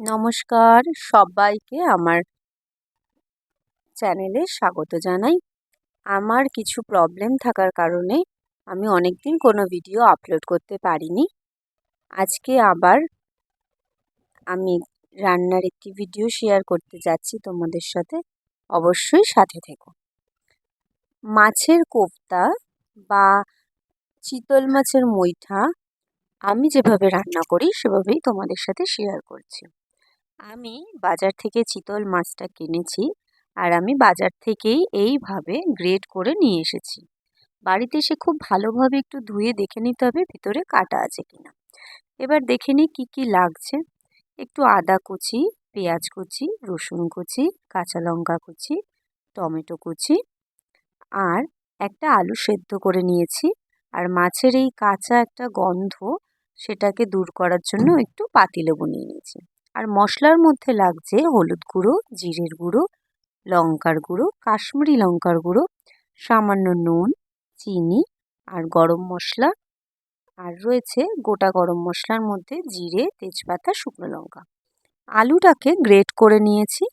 নমস্কার সবাইকে আমার চ্যানেলে স্বাগত জানাই। আমার কিছু প্রবলেম থাকার কারণে আমি অনেক দিন কোনো ভিডিও আপলোড করতে পারিনি। আজকে আবার আমি রান্নার একটি ভিডিও শেয়ার করতে যাচ্ছি তোমাদের সাথে। অবশ্যই সাথে থেকো। মাছের কোফতা বা চিতল মাছের মুইঠা আমি যেভাবে রান্না করি সেভাবেই তোমাদের সাথে শেয়ার করছি। আমি বাজার থেকে চিতল মাছটা কিনেছি আর আমি বাজার থেকেই এইভাবে গ্রেড করে নিয়ে এসেছি। বাড়িতে এসে খুব ভালোভাবে একটু ধুয়ে দেখে নিতে হবে ভিতরে কাটা আছে কিনা। এবার দেখে নিই কী কী লাগছে। একটু আদা কুচি, পেঁয়াজ কুচি, রসুন কুচি, কাঁচা লঙ্কা কুচি, টমেটো কুচি আর একটা আলু সেদ্ধ করে নিয়েছি। আর মাছের এই কাঁচা একটা গন্ধ সেটাকে দূর করার জন্য একটু পাতিলেবু নিয়ে নিয়েছি। আর মশলার মধ্যে লাগছে হলুদ গুঁড়ো, জিরের গুঁড়ো, লঙ্কার গুঁড়ো, কাশ্মীরি লঙ্কার গুঁড়ো, সামান্য নুন, চিনি আর গরম মশলা। আর রয়েছে গোটা গরম মশলার মধ্যে জিরে, তেজপাতা, শুকনো লঙ্কা। আলুটাকে গ্রেট করে নিয়েছি।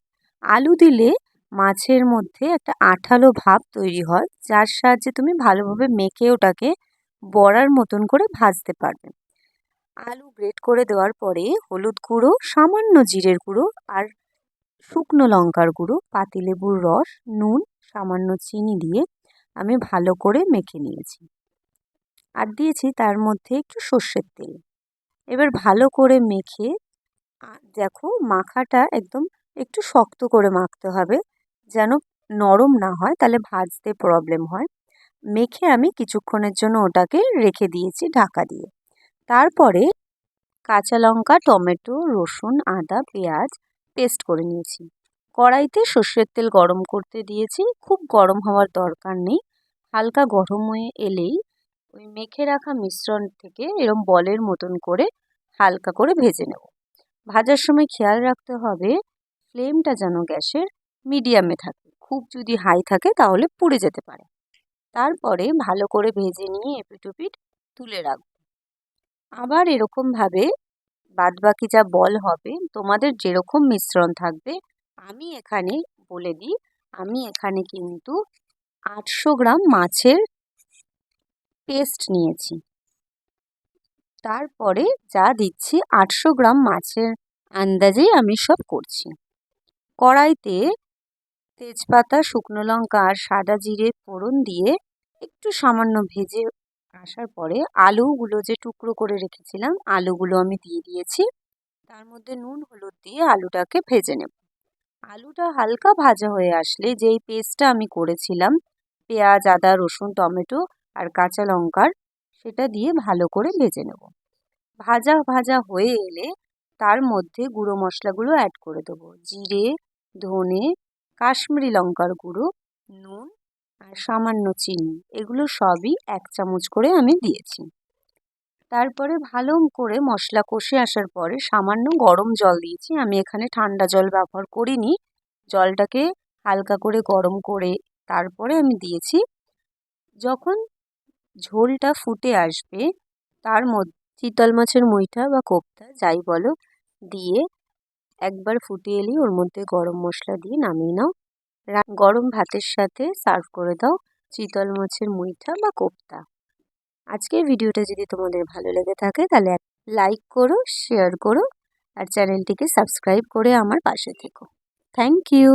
আলু দিলে মাছের মধ্যে একটা আঠালো ভাব তৈরি হয়, যার সাহায্যে তুমি ভালোভাবে মেখে ওটাকে বড়ার মতন করে ভাজতে পারবে। আলু গ্রেট করে দেওয়ার পরে হলুদ গুঁড়ো, সামান্য জিরের গুঁড়ো আর শুকনো লঙ্কার গুঁড়ো, পাতিলেবুর রস, নুন, সামান্য চিনি দিয়ে আমি ভালো করে মেখে নিয়েছি। আর দিয়েছি তার মধ্যে একটু সর্ষের তেল। এবার ভালো করে মেখে দেখো মাখাটা একদম একটু শক্ত করে মাখতে হবে যেন নরম না হয়, তাহলে ভাজতে প্রবলেম হয়। মেখে আমি কিছুক্ষণের জন্য ওটাকে রেখে দিয়েছি ঢাকা দিয়ে। তারপরে কাঁচা লঙ্কা, টমেটো, রসুন, আদা, পেঁয়াজ পেস্ট করে নিয়েছি। কড়াইতে সর্ষের তেল গরম করতে দিয়েছি। খুব গরম হওয়ার দরকার নেই। হালকা গরম হয়ে এলেই ওই মেখে রাখা মিশ্রণ থেকে এরম বলের মতন করে হালকা করে ভেজে নেব। ভাজার সময় খেয়াল রাখতে হবে, ফ্লেমটা যেন গ্যাসের মিডিয়ামে থাকে। খুব যদি হাই থাকে তাহলে পুড়ে যেতে পারে। তারপরে ভালো করে ভেজে নিয়ে এপিট তুলে রাখব। আবার এরকমভাবে বাদবাকি যা বল হবে, তোমাদের যেরকম মিশ্রণ থাকবে, আমি এখানে বলে দিই, আমি এখানে কিন্তু আটশো গ্রাম মাছের পেস্ট নিয়েছি। তারপরে যা দিচ্ছি, আটশো গ্রাম মাছের আন্দাজেই আমি সব করছি। কড়াইতে তেজপাতা, শুকনো লঙ্কা আর সাদা জিরে ফোড়ন দিয়ে একটু সামান্য ভেজে আসার পরে আলুগুলো যে টুকরো করে রেখেছিলাম, আলুগুলো আমি দিয়ে দিয়েছি। তার মধ্যে নুন, হলুদ দিয়ে আলুটাকে ভেজে নেব। আলুটা হালকা ভাজা হয়ে আসলে যেই পেস্টটা আমি করেছিলাম, পেঁয়াজ, আদা, রসুন, টমেটো আর কাঁচা লঙ্কার, সেটা দিয়ে ভালো করে ভেজে নেব। ভাজা ভাজা হয়ে এলে তার মধ্যে গুঁড়ো মশলাগুলো অ্যাড করে দেবো। জিরে, ধনে, কাশ্মীরি লঙ্কার গুঁড়ো, নুন আর সামান্য চিনি, এগুলো সবই এক চামচ করে আমি দিয়েছি। তারপরে ভালো করে মশলা কষে আসার পরে সামান্য গরম জল দিয়েছি। আমি এখানে ঠান্ডা জল ব্যবহার করিনি। জলটাকে হালকা করে গরম করে তারপরে আমি দিয়েছি। যখন ঝোলটা ফুটে আসবে, তার মধ্যে চিতল মাছের মুইঠা বা কোপ্তা, যাই বলো, দিয়ে একবার ফুটিয়ে এলেই ওর মধ্যে গরম মশলা দিয়ে নামিয়ে নাও। গরম ভাতের সাথে সার্ভ করে দাও চিতল মাছের মুইঠা বা কোপ্তা। আজকের ভিডিওটা যদি তোমাদের ভালো লেগে থাকে তাহলে লাইক করো শেয়ার করো আর চ্যানেলটিকে সাবস্ক্রাইব করে আমার পাশে থেকো। Thank you